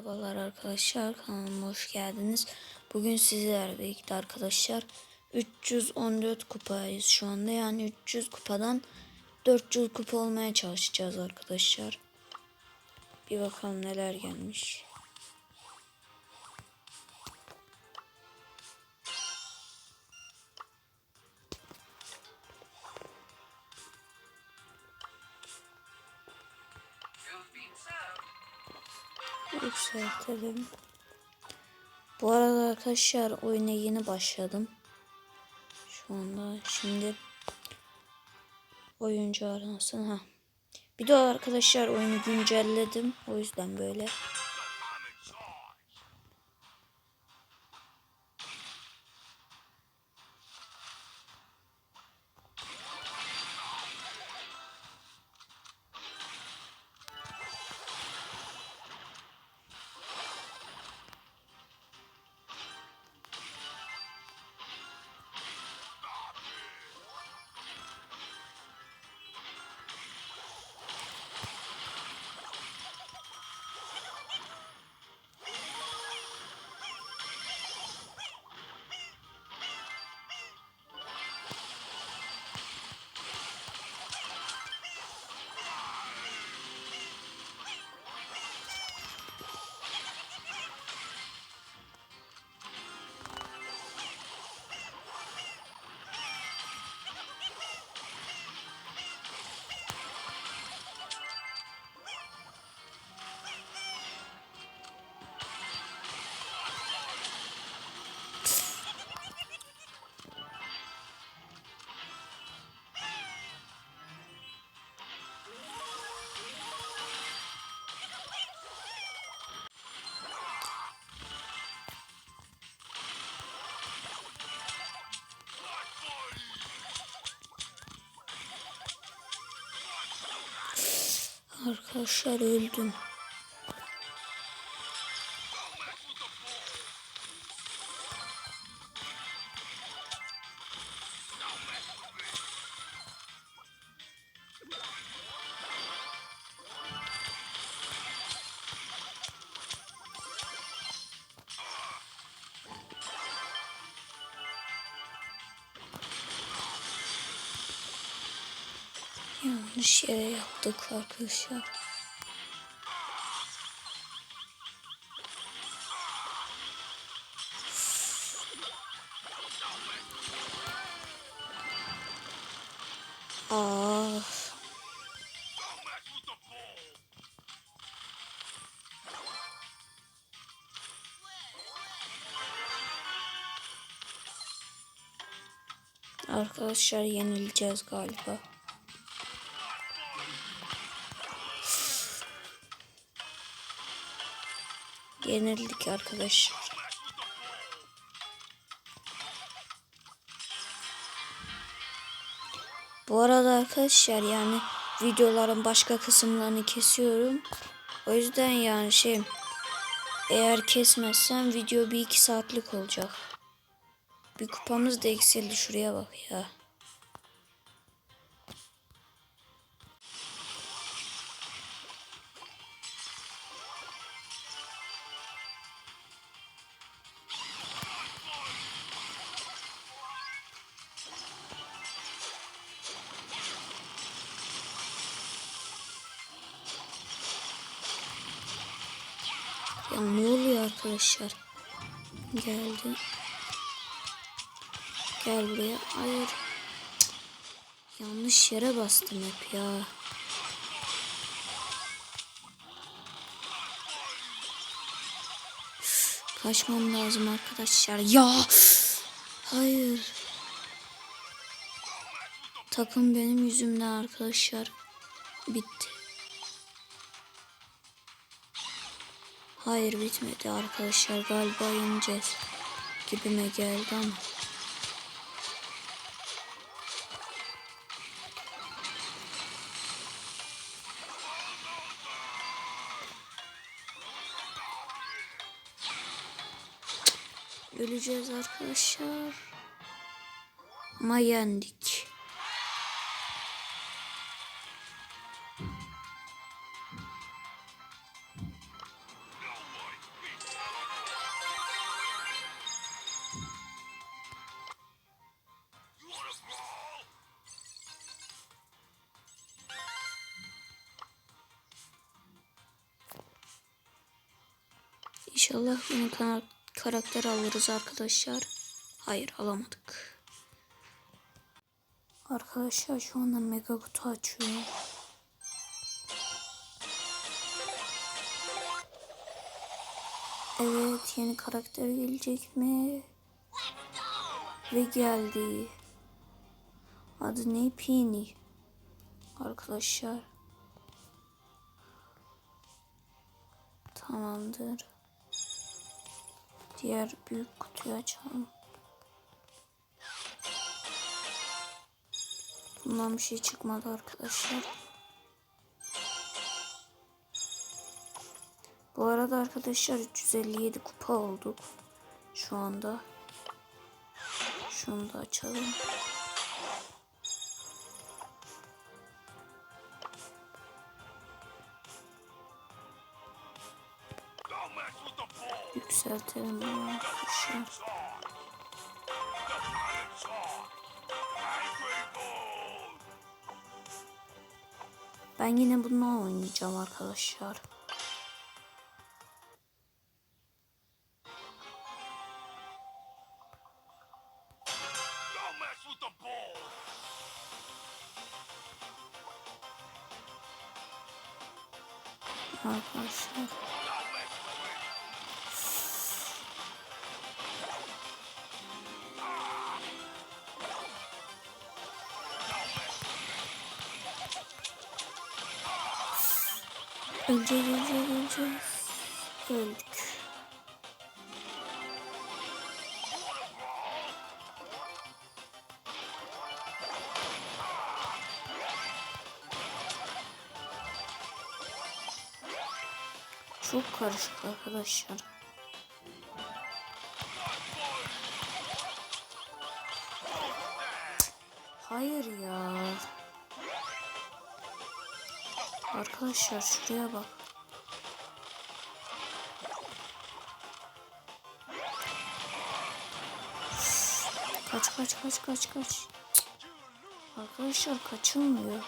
Merhabalar arkadaşlar kanalıma hoş geldiniz. Bugün sizlerle birlikte arkadaşlar 314 kupayız şu anda yani 300 kupadan 400 kupa olmaya çalışacağız arkadaşlar. Bir bakalım neler gelmiş. Yükseltelim. Bu arada arkadaşlar oyuna yeni başladım. Şu anda şimdi oyuncu aranasın ha. Bir de arkadaşlar oyunu güncelledim. O yüzden böyle. Arkadaşlar öldüm. Yanlış yere yaptık arkadaşlar. Aa. Arkadaşlar yenileceğiz galiba. Yenildik arkadaşlar. Bu arada arkadaşlar yani videoların başka kısımlarını kesiyorum. O yüzden yani şey eğer kesmezsem video bir iki saatlik olacak. Bir kupamız da eksildi şuraya bak ya. Ya ne oluyor arkadaşlar? Geldi. Gel buraya. Hayır. Yanlış yere bastım hep ya. Kaçmam lazım arkadaşlar. Ya. Hayır. Takım benim yüzümden arkadaşlar. Bitti. Hayır bitmedi arkadaşlar. Galiba yeneceğiz. Gibime geldi ama. Öleceğiz arkadaşlar. Ama yendik. İnşallah kana- karakter alırız arkadaşlar. Hayır alamadık. Arkadaşlar şu anda mega kutu açıyorum. Evet yeni karakter gelecek mi? Ve geldi. Adı ne? Pini. Arkadaşlar. Tamamdır. Diğer büyük kutuyu açalım. Bundan bir şey çıkmadı arkadaşlar. Bu arada arkadaşlar 357 kupa olduk. Şu anda. Şunu da açalım. Angry ball. Ben yine bunu oynayacağım arkadaşlar. Arkadaşlar. Öleceğiz, öleceğiz, öleceğiz. Öldük. Çok karışık arkadaşlar. Hayır ya. Arkadaşlar şuraya bak. Kaç kaç kaç kaç kaç. Arkadaşlar kaçılmıyor.